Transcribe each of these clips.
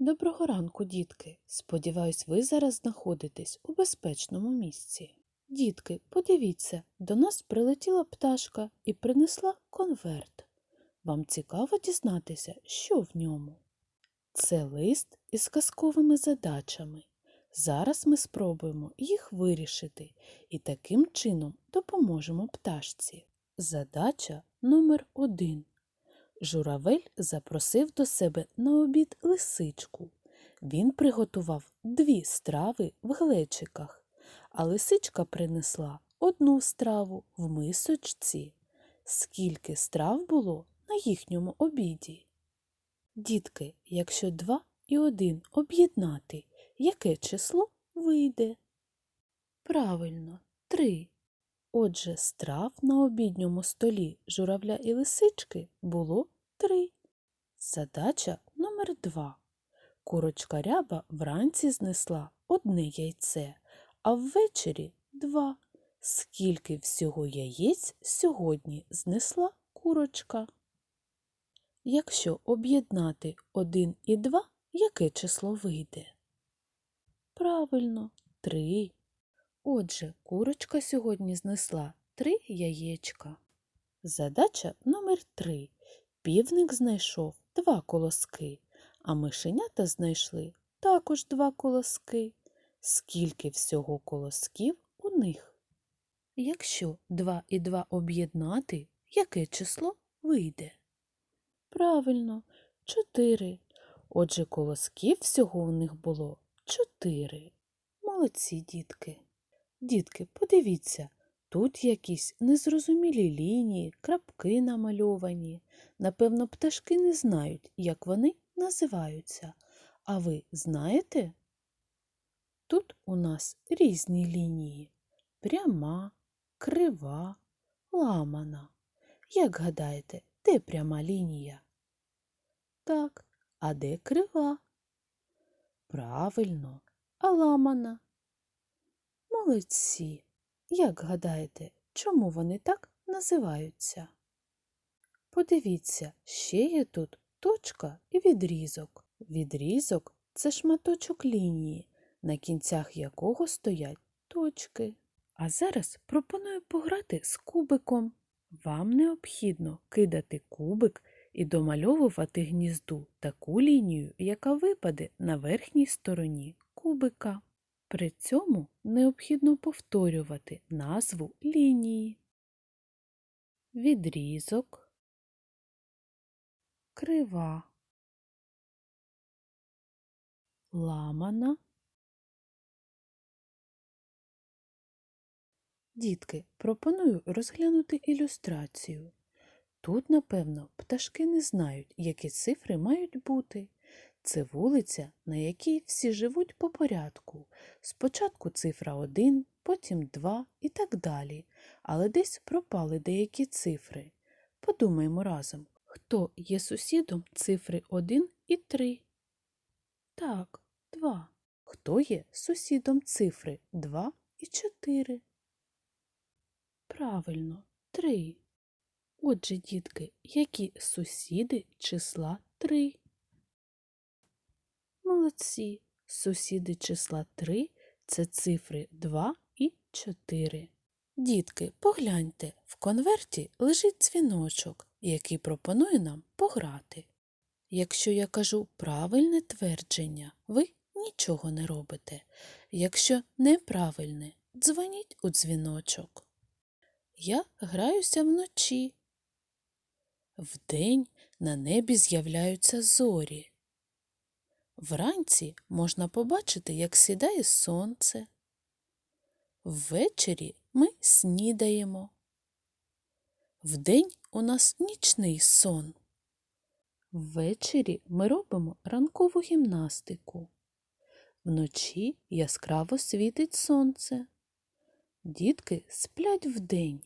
Доброго ранку, дітки. Сподіваюсь, ви зараз знаходитесь у безпечному місці. Дітки, подивіться, до нас прилетіла пташка і принесла конверт. Вам цікаво дізнатися, що в ньому? Це лист із казковими задачами. Зараз ми спробуємо їх вирішити і таким чином допоможемо пташці. Задача номер один. Журавель запросив до себе на обід лисичку. Він приготував дві страви в глечиках, а лисичка принесла одну страву в мисочці. Скільки страв було на їхньому обіді? Дітки, якщо два і один об'єднати, яке число вийде? Правильно, три. Отже, страв на обідньому столі журавля і лисички було три. Задача номер два. Курочка ряба вранці знесла одне яйце, а ввечері два. Скільки всього яєць сьогодні знесла курочка? Якщо об'єднати один і два, яке число вийде? Правильно, три. Отже, курочка сьогодні знесла три яєчка. Задача номер три. Півник знайшов два колоски, а мишенята знайшли також два колоски. Скільки всього колосків у них? Якщо два і два об'єднати, яке число вийде? Правильно, чотири. Отже, колосків всього у них було чотири. Молодці, дітки. Дітки, подивіться, тут якісь незрозумілі лінії, крапки намальовані. Напевно, пташки не знають, як вони називаються. А ви знаєте? Тут у нас різні лінії пряма, крива, ламана. Як гадаєте, де пряма лінія? Так, а де крива? Правильно, а ламана. Молодці. Як гадаєте, чому вони так називаються? Подивіться, ще є тут точка і відрізок. Відрізок це шматочок лінії, на кінцях якого стоять точки. А зараз пропоную пограти з кубиком. Вам необхідно кидати кубик і домальовувати гнізду таку лінію, яка випаде на верхній стороні кубика. При цьому необхідно повторювати назву лінії. Відрізок, крива, ламана. Дітки, пропоную розглянути ілюстрацію. Тут, напевно, пташки не знають, які цифри мають бути. Це вулиця, на якій всі живуть по порядку. Спочатку цифра 1, потім 2 і так далі. Але десь пропали деякі цифри. Подумаймо разом, хто є сусідом цифри 1 і 3? Так, 2. Хто є сусідом цифри 2 і 4? Правильно, 3. Отже, дітки, які сусіди числа 3? Молодці. Сусіди числа 3 – це цифри 2 і 4. Дітки, погляньте, в конверті лежить дзвіночок, який пропонує нам пограти. Якщо я кажу правильне твердження, ви нічого не робите. Якщо неправильне, дзвоніть у дзвіночок. Я граюся вночі. Вдень на небі з'являються зорі. Вранці можна побачити, як сідає сонце. Ввечері ми снідаємо. Вдень у нас нічний сон. Ввечері ми робимо ранкову гімнастику. Вночі яскраво світить сонце. Дітки сплять вдень.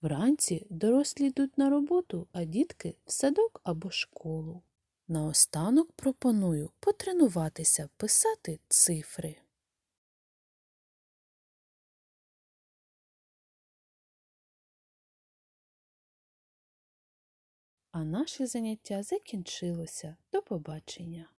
Вранці дорослі йдуть на роботу, а дітки в садок або школу. Наостанок пропоную потренуватися писати цифри. А наше заняття закінчилося. До побачення!